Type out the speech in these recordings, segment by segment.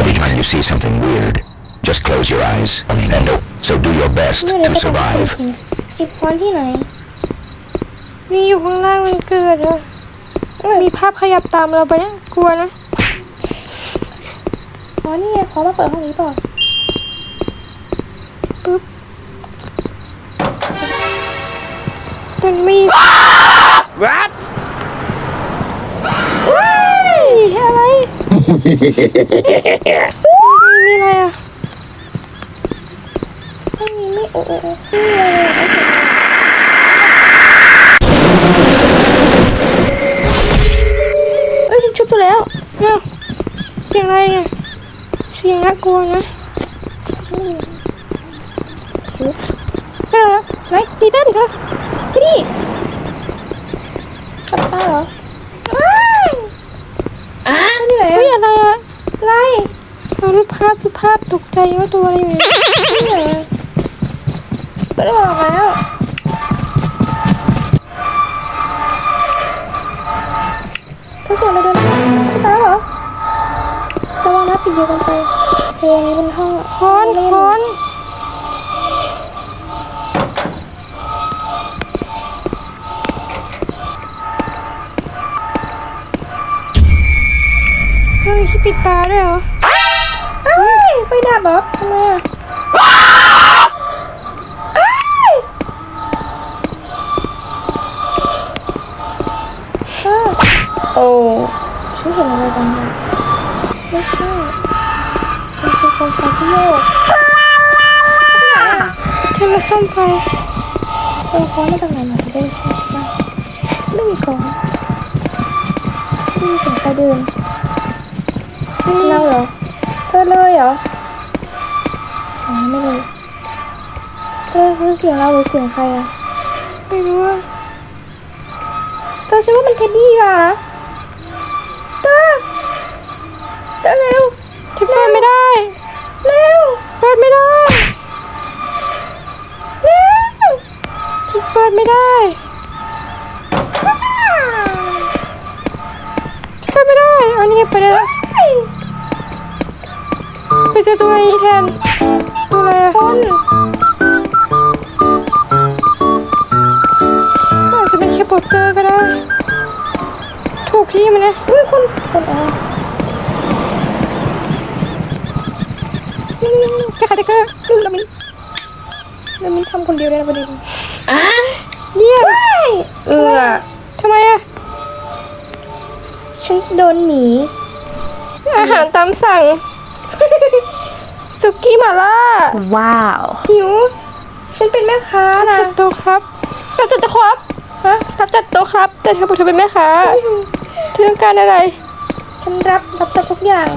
Every time you see something weird, just close your eyes and no. So do your best เมื่อเดี๋ยว to จะไป survive. ถึงสิบฟอนต์ที่ไหนนี่อยู่ข้างล่างมันเกิดอะมีภาพขยับตามเราไปเนี่ยกลัวนะ อ๋อนี่ไงขอมาเปิดห้องนี้ต่อปึ๊ ตอนนี้มี What ว้ายอะไรมีอะไรอะห้องนี้ไม่โอ้โอ้โอ้ไม่มีอะไรเลยเอ้ยฉันชุบไปแล้วเอ้าเสียงอะไรอะเสียงน่ากลัวนะเฮ้ยอะไรไหนมีเต้นค่ะนี่ตับตาเหรอว้ายอะนี่ไหนเฮ้ยอะอะไรอะไล่เอารูปภาพรูปภาพตกใจว่าตัวอะไรอยู่เนี่ยนี่ไหนอะเปิดออกมาแล้วเธอเสียงอะไรเดินพี่ตาเหรอระวังนะปิดเดียวกันไปเพลงนี้เป็นห้องค้อนค้อน ปิดตาด้วยเหรอเอ้ยไฟดับเหรอทำไมอะเอ้ยเออโอ้ฉันเห็นอะไรบางอย่างไม่ใช่มันคือโคมไฟที่โยกเธอมาซ่อมไฟเออค้อนมาจากไหนมาจะได้ใช้บ้างไม่มีค้อนไม่มีเสียงใครเดินฉันนี่ เราเหรอ เธอเลยเหรออ๋อไม่เลยเธอคือเสียงเราหรือเสียงใครอะไม่รู้ว่าเธอฉันว่ามันเท็ดดี้ว่ะเธอเธอเร็วฉันเปิดไม่ได้ เร็วเปิดไม่ได้เร็วฉันเปิดไม่ได้ฉันเปิดไม่ได้เอานี่ไงเปิดได้แล้ว ไปเจอตัวอะไรแทน ตัวอะไรอะคนอาจจะเป็นแค่โปสเตอร์ก็ได้ ถูกที่มันนะอุ้ยคนคนอ๋อนี่นี่นี่แค่คาเตเกอร์ลืมละมินละมินทำคนเดียวเลยนะประเด็นเยี่ยมเออทำไมอะฉันโดนหมีอาหารตามสั่งสุกี้ห มาล่า Wow หิว ฉันเป็นแม่ค้านะจัดโต๊ะครับจัดจัดโต๊ะครับฮะรับจัดโต๊ะครับ แต่เธอบอกเธอเป็นแม่ค้าเธอต้องการอะไร ฉันรับรับจัดทุกอย่าง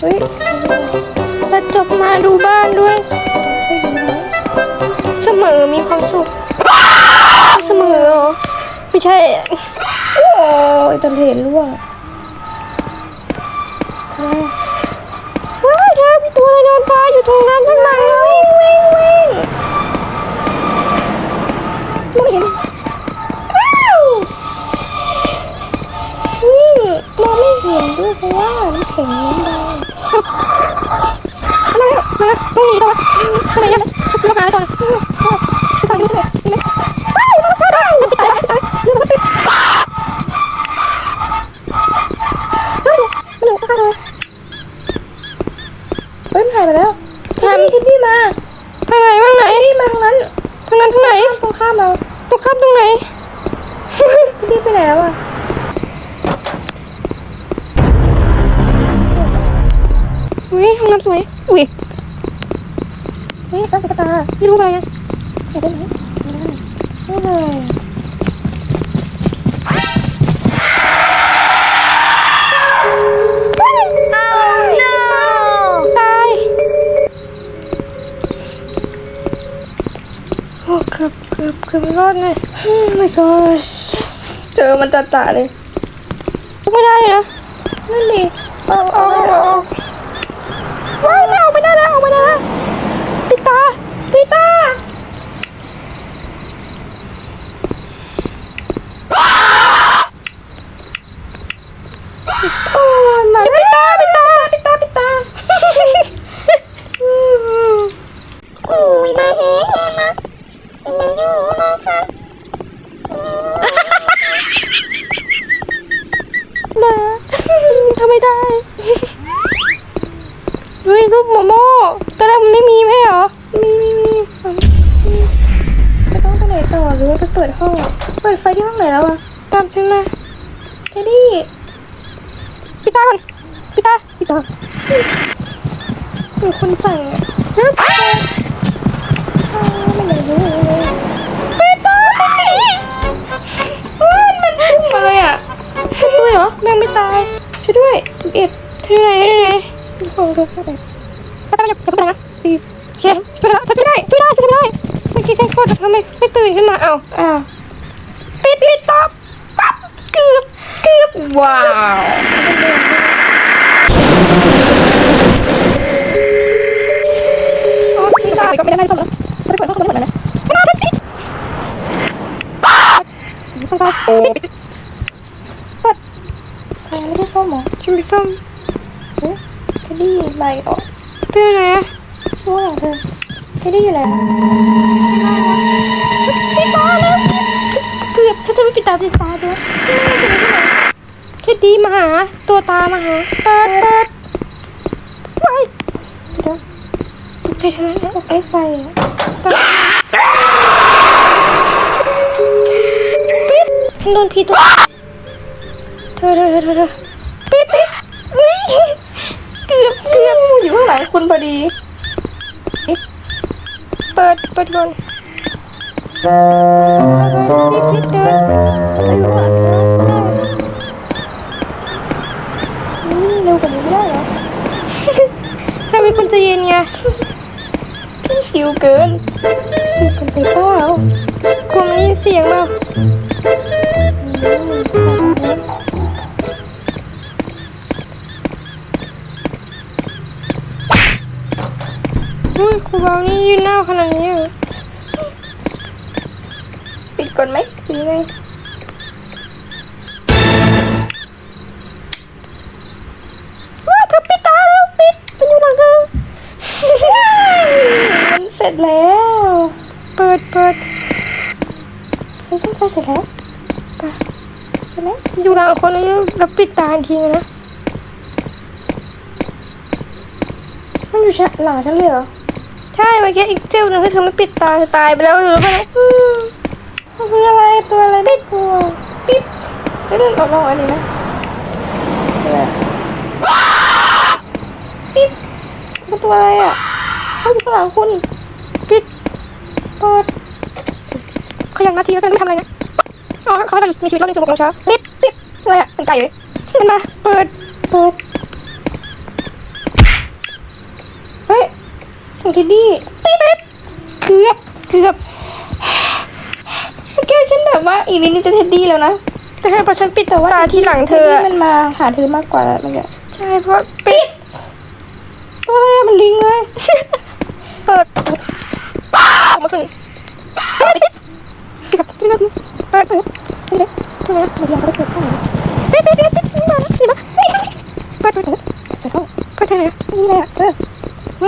เฮ้ยแล้วจบมาดูบ้านด้วยเฮ้ยดูนะเสมอมีความสุข เสมอเหรอไม่ใช่ โอ้ยตอนเห็นร่วงทำไม ตัวอะไรเดินตายอยู่ตรงนั้นข้างหลังเลยวิ่งวิ่ง แล้วอะอุ้ยห้องน้ำสวย อุ้ยเฮ้ยตั้งแต่กระตาไม่รู้อะไรอะเห็นได้ไหมไม่ได้ไม่ได้ตายโอ้เกือบเกือบเกือบไม่รอดเลยโอ้ my gosh เจอมันจะตะเลย ไม่ได้นะนั่นดิเอาอเอา แล้วอะตามฉันมาเทดดี้ปิดตาก่อนปิดตาพี่ต่อมีคนสั่งฮึบไม่ไหนรู้เลยปิดตาปิดตามันพุ่งมาเลยอะช่วยด้วยเหรอยังไม่ตายช่วยด้วยสิบเอ็ดทำไงทำไงห้องเธอเท่าไหร่ไปไปอย่าอย่าเพิ่งไปนะสี่โอเคช่วยแล้วช่วยได้ช่วยได้ช่วยได้เมื่อกี้ฉันกดทำไมไม่ตื่นขึ้นมาเอ้าอ้าว ปิดปิดตาปั๊บเกือบเกือบว้าวโอ้ปิดตาไปก็ไม่ได้ไม่ต้องแล้วไม่ได้เปิดห้องเขาไม่ได้เปิดนะไม่ได้ปิดปิดตาโอ้ปิดปิดไฟไม่ได้ซ่อมเหรอชิมไปส้มเทดดี้ไล่ออกตื่นไหนอะช่วยเธอเทดดี้อยู่ไหนปิดตาแล้ว เกือบถ้าเธอไม่ปิดตาปิดตาด้วยเท็ดดี้มาหา ตัวตามาหาเปิดเปิดว้ายเดี๋ยวตกใจเธอแล้วไอ้ไฟปิดฉันโดนผีตัวเธอเธอเธอเธอเธอปิดปิดนี่เกือบเกือบอยู่ข้างหลังคุณพอดี เปิดเปิดก่อน เปิดปิดเดินนี่เร็วกว่านี้ไม่ได้เหรอถ้าเป็นคนใจเย็นไงพี่ชิวเกินชิวเกินไปเปล่ากลัวมันได้ยินเสียงเราอุ้ยครูเบานี่ยืนหน้าขนาดนี้ เหรอปิดก่อนไหมหรือไงว้าเธอปิดตาแล้วปิดเป็นอยู่หลังเธอมันเสร็จแล้ว เปิดเปิดไฟซ่อมไฟเสร็จแล้วไปใช่ไหมอยู่หลังคนนี้แล้วปิดตาอีกทีนะมันอยู่ชั้นหลังฉันเลยเหรอใช่เมื่อกี้อีกเจ้าหนึ่งที่เธอไม่ปิดตาเธอตายไปแล้วหรือเปล่า เดินออกลองอันนี้นะอะไรปิดมันตัวอะไรอะเขาอยู่ข้างหลังคุณปิดเปิดเขายังนาทีแล้วกันไม่ทำอะไรนะอ๋อเขาให้เรามีชีวิตรอดในถึงหกโมงเช้าปิดปิดอะไรอะเป็นไก่เลยขึ้นมาเปิดเปิดเฮ้ยเสียงเทดดี้ปิดเกือบเกือบเมื่อกี้ฉันแบบว่าอีกนิดนึงจะเท็ดดี้แล้วนะ แต่ถ้าพอฉันปิดแต่ว่าตาที่หลังเธอท็ดดี้มันมาหาเธอมากกว่าแล้วเมื่อกี้ใช่เพราะปิดอะไรอะมันลิงเลยเปิดออกมาขึ้นเปิดปิดปิดครับปิดครับเปิดเปิดปิดเลยทำไมเดี๋ยวเราไปเปิดห้องนะปิดปิดปิดปิดปิดมาปิดมาเปิดเปิดเปิดเปิดห้องเปิดเท่ไหนนี่อะไรอะเออ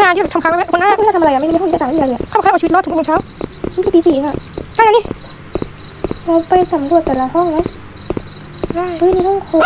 งานที่ทำค้างไว้คนหน้าคุณจะทำอะไรอะไม่มีห้องจะต่างไม่มีอะไรเลยเขาบอกให้เอาชีวิตรอดถึงหกโมงเช้านี่คือตีสี่อะใช่นี่เราไปสำรวจแต่ละห้องไหม ได้เฮ้ยในห้องครัว